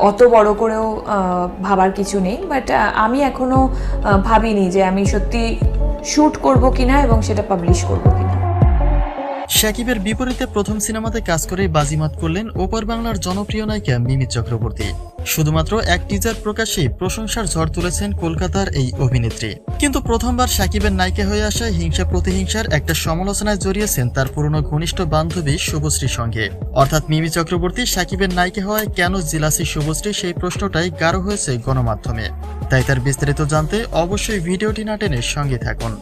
অত বড় করেও ভাবার কিছু নেই বাট আমি এখনও ভাবিনি যে আমি সত্যি শ্যুট করব কিনা এবং সেটা পাবলিশ করব কিনা। শাকিবের বিপরীতে প্রথম সিনেমাতে কাজ করে বাজিমাত করলেন ওপার বাংলার জনপ্রিয় নায়িকা মিমি চক্রবর্তী। শুধুমাত্র এক টিজার প্রকাশে প্রশংসার ঝড় তুলেছেন কলকাতার এই অভিনেত্রী। কিন্তু প্রথমবার শাকিবের নায়িকা হয়ে আসায় হিংসা প্রতিহিংসার একটা সমালোচনায় জড়িয়েছেন তার পুরনো ঘনিষ্ঠ বান্ধবী শুভশ্রীর সঙ্গে। অর্থাৎ মিমি চক্রবর্তী শাকিবের নায়িকা হওয়ায় কেন জিলাসি শুভশ্রী সেই প্রশ্নটাই গাঢ় হয়েছে গণমাধ্যমে। তাই তার বিস্তারিত জানতে অবশ্যই ভিডিওটি না টেনে সঙ্গে থাকুন।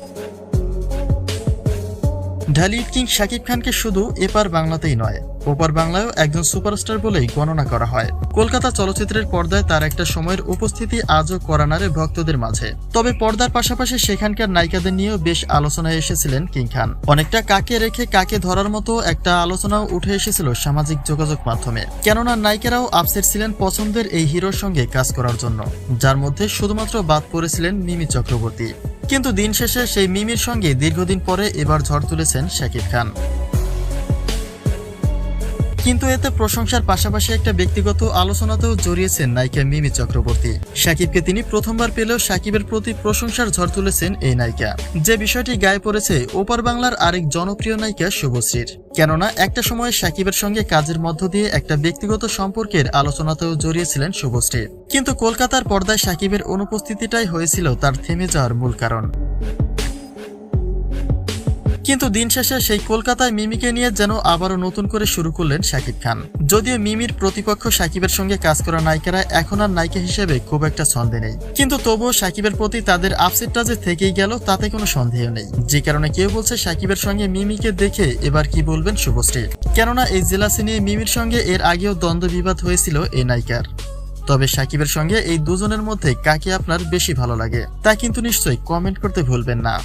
ঢালিউড কিং শাকিব খানকে শুধু এপার বাংলাতেই নয়, ওপার বাংলায়ও একজন সুপারস্টার বলেই গণনা করা হয়। কলকাতা চলচ্চিত্রের পর্দায় তার একটা সময়ের উপস্থিতি আজও করানারে ভক্তদের মাঝে। তবে পর্দার পাশাপাশি সেখানকার নায়িকাদের নিয়েও বেশ আলোচনায় এসেছিলেন কিং খান। অনেকটা কাকে রেখে কাকে ধরার মতো একটা আলোচনাও উঠে এসেছিল সামাজিক যোগাযোগ মাধ্যমে। কেননা নায়িকারাও আপসেট ছিলেন পছন্দের এই হিরোর সঙ্গে কাজ করার জন্য, যার মধ্যে শুধুমাত্র বাদ পড়েছিলেন মিমি চক্রবর্তী। কিন্তু দিন শেষে সেই মিমির সঙ্গে দীর্ঘদিন পরে এবার ঝড় তুলেছেন শাকিব খান। কিন্তু এতে প্রশংসার পাশাপাশি একটা ব্যক্তিগত আলোচনাতেও জড়িয়েছেন নায়িকা মিমি চক্রবর্তী। সাকিবকে তিনি প্রথমবার পেলেও সাকিবের প্রতি প্রশংসার ঝড় তুলেছেন এই নায়িকা। যে বিষয়টি গায়ে পড়েছে, ওপার বাংলার আরেক জনপ্রিয় নায়িকা শুভশ্রীর। কেননা একটা সময় সাকিবের সঙ্গে কাজের মধ্য দিয়ে একটা ব্যক্তিগত সম্পর্কের আলোচনাতেও জড়িয়েছিলেন শুভশ্রী। কিন্তু কলকাতার পর্দায় সাকিবের অনুপস্থিতিটাই হয়েছিল তার থেমে যাওয়ার মূল কারণ। কিন্তু দিন শেষে সেই কলকাতায় মিমিকে নিয়ে যেন আবারও নতুন করে শুরু করলেন শাকিব খান। যদিও মিমির প্রতিপক্ষ সাকিবের সঙ্গে কাজ করা নায়িকারা এখন আর নায়িকা হিসেবে খুব একটা সন্দেহ নেই। কিন্তু তবুও সাকিবের প্রতি তাদের আপসেটটা যে থেকেই গেল, তাতে কোনো সন্দেহ নেই। যে কারণে কেউ বলছে সাকিবের সঙ্গে মিমিকে দেখে এবার কি বলবেন শুভশ্রী। কেননা এই জেলাসি নিয়ে মিমির সঙ্গে এর আগেও দ্বন্দ্ব বিবাদ হয়েছিল এই নায়িকার। তবে সাকিবের সঙ্গে এই দুজনের মধ্যে কাকে আপনার বেশি ভালো লাগে, তা কিন্তু নিশ্চয়ই কমেন্ট করতে ভুলবেন না।